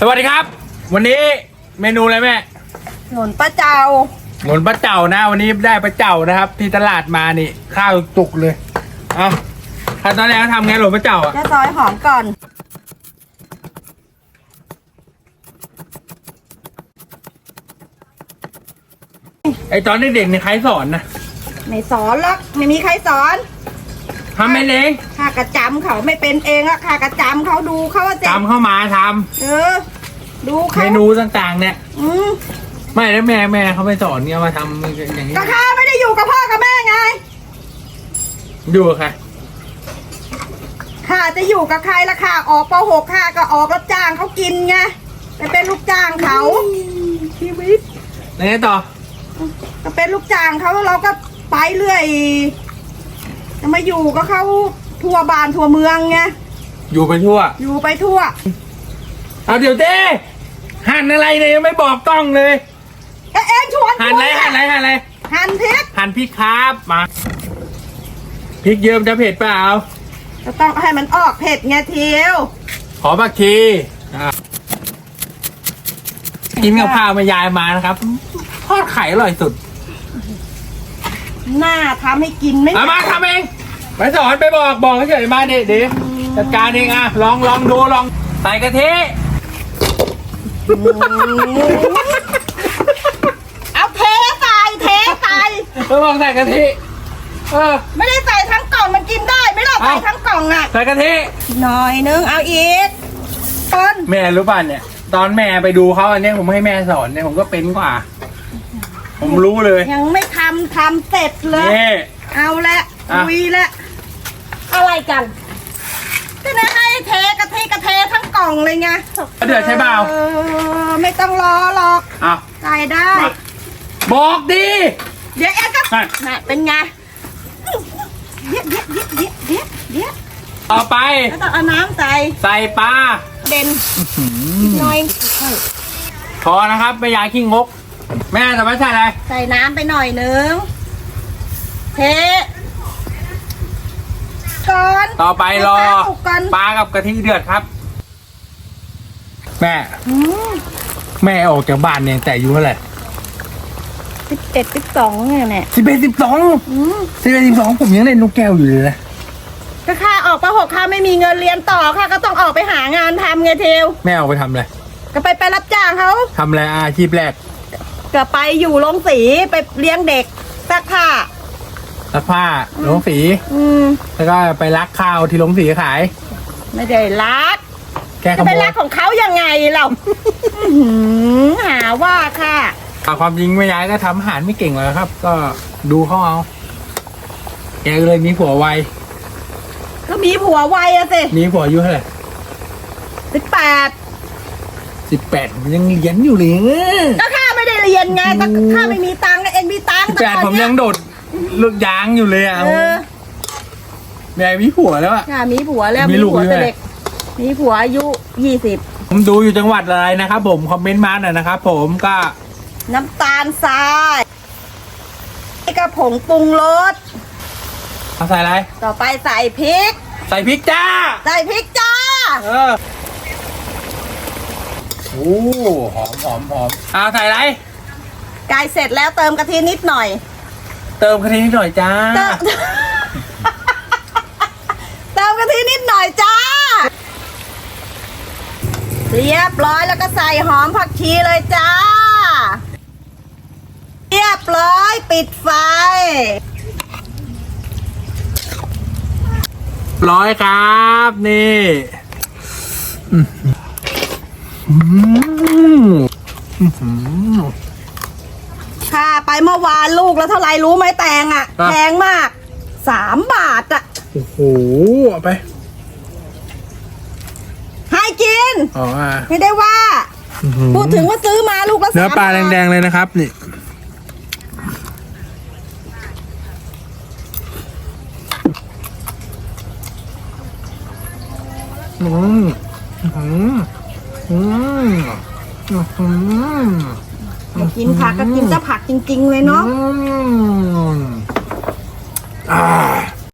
สวัสดีครับ วันนี้เมนูอะไรแม่หนุนป้าเจ้าหนุนปลาเจ้านะ วันนี้ได้ปลาเจ้านะครับ ที่ตลาดมานี่ ข้าวจุกเลยเอาขั้นตอนแรกทำไงหลวงปลาเจ้าอะจะซอยหอมก่อนไอตอนเด็กๆเนี่ยใครสอนนะไม่สอนหรอกไม่มีใครสอน ทำไม่เองข้ากระจำเขาไม่เป็นเองอะข้ากระจำเขาดูเขาว่าเจ็บจำเข้ามาทเออ ดูำเขาเมนูต่างๆ เนี่ย อืมไม่แล้วแม่แม่เขาไปสอนเนี่ยมาทำอย่างนี้ก็ข้าไม่ได้อยู่กับพ่อกับแม่ไงอยู่กับใครข้าจะอยู่กับใครละข้าออกป .6 ข้าก็ออกรับจ้างเขากินไงไปเป็นลูกจ้างเขาชีวิต แล้วไงต่อ ก็เป็นลูกจ้างเขาเราก็ไปเรื่อย จะมาอยู่กับเขาทั่วบ้านทั่วเมืองไงอยู่ไปทั่ว อยู่ไปทั่ว เอาเดี๋ยวเต้หั่นอะไรเนี่ยยังไม่บอกกล้องเลยเอ๊ะเอ็งชวนหั่นอะไรหั่นอะไรหั่นอะไรหั่นพริกหั่นพริกครับมาพริกเยิ้มจะเผ็ดเปล่าก็ต้องให้มันออกเผ็ดไงเทียวขอบักชีอะกินกับข้าวแมายายมานะครับทอดไข่อร่อยสุด หน้าทำให้กินไม่เอามาทำเอง ไปสอนไปบอกบอกเฉยๆมาเด็ดดิจัดการเองอะลองลองดูลองใส่กะทิเอาเทใส่เทใส่ไปบอกใส่กะทิเออ ไม่ได้ใส่ทั้งกล่องมันกินได้ไหม่ล่ะเอ้าใส่ทั้งกล่องอะใส่กะทิหน่อยนึงเอาอีกต้นแม่รู้ป่ะเนี่ย ตอนแม่ไปดูเขาอันเนี้ยผมให้แม่สอนเนี่ยผมก็เป็นกว่า ผมรู้เลยยังไม่ทำทำเสร็จเลย นี่ เอาละอะลุยละ อะไรกันก็นะให้เทกะทิกะเททั้งกล่องเลยไงเดือดใช่เปล่า ออไม่ต้องรอหรอกเอาใส่ได้ มาบอกดิเดี๋ยวเอ็งก็นั่นน่ะเป็นไงเดี๋ยวเดี๋ยวเดี๋ยวเดี๋ยวเดี๋ยวเดี๋ยวต่อไปแล้วต้องเอาน้ำใส่ใส่ปลาเด่นหน่อยพอนะครับไม่ยายขี้งก แม่แต่ไม่ใช่อะไร ใส่น้ำไปหน่อยนึงเท ก่อนต่อไปรอให้ปลาสุกก่อนปลากับกะทิเดือดครับ แม่ อืมแม่ออกจากบ้านเนี่ยแต่อายุเท่าไหร่สิบเอ็ดสิบสองเนี่ยแหละสิบเอ็ดสิบสองอืมสิบเอ็ดสิบสองผมยังเล่นนกแก้วอยู่เลยนะก็ค่าออกปหกค่าไม่มีเงินเรียนต่อค่ะ ก็ต้องออกไปหางานทำไงเทวแม่ออกไปทำอะไรก็ไปไปรับจ้างเขาทำอะไรอาชีพแรก ก็ไปอยู่โรงสีไปเลี้ยงเด็กซักผ้า ซักผ้าลงสี อืมแล้วก็ไปลักข้าวที่ลงสีขาย ไม่ได้รักแก้ขจะโมไปยรักของเขายังไงเราอื้อหือหาว่าค่ะอะความจริงแม่ยายก็ทำอาหารไม่เก่งเลยครับ ก็ดูเขาเอาแกก็เลยมีผัวไวก็มีผัวไวอะสิมีผัวอายุเท่าไหร่สิบแปดสิบแปดยังเรียนอยู่เลยก็ข้าไม่ได้เรียนไงแต่ข้าไม่มีตังค์เองมีตังค์แปดผมยังโดด ลูกยางอยู่เลยอะเออแม่มีผัวแล้วอะข้ามีผัวแล้วมีมีลูกผัวด้วย แต่เด็ก มีผัวอายุยี่สิบผมดูอยู่จังหวัดอะไรนะครับผมคอมเมนต์มาหน่อยนะครับผมก็น้ำตาลทรายนี่ก็ผงปรุงรสเอาใส่อะไร ต่อไปใส่พริก ใส่พริกจ้า ใส่พริกจ้า เออโอ้หอมหอมหอมเอาใส่อะไร ไก่เสร็จแล้วเติมกะทินิดหน่อย เติมกะทินิดหน่อยจ้า เติมเติมกะทินิดหน่อยจ้า เรียบร้อยแล้วก็ใส่หอมผักชีเลยจ้า เรียบร้อยปิดไฟ ร้อยครับนี่อื้อหืออื้อหือ ค่ะไปเมื่อวานลูกแล้วเท่าไหรรู้ไหมแตงอะครับแพงมากสามบาทอะ โอ้โหเอาไป ให้กิน อ๋ออะไม่ได้ว่า อื้อหือพูดถึงว่าซื้อมาลูกละเนื้อปลาสมบทแดงๆเลยนะครับ นี่ อืมอืมอืมอืมอยาก กินผักก็กินจะผักจริง ๆ เลยเนาะ อืมอ่า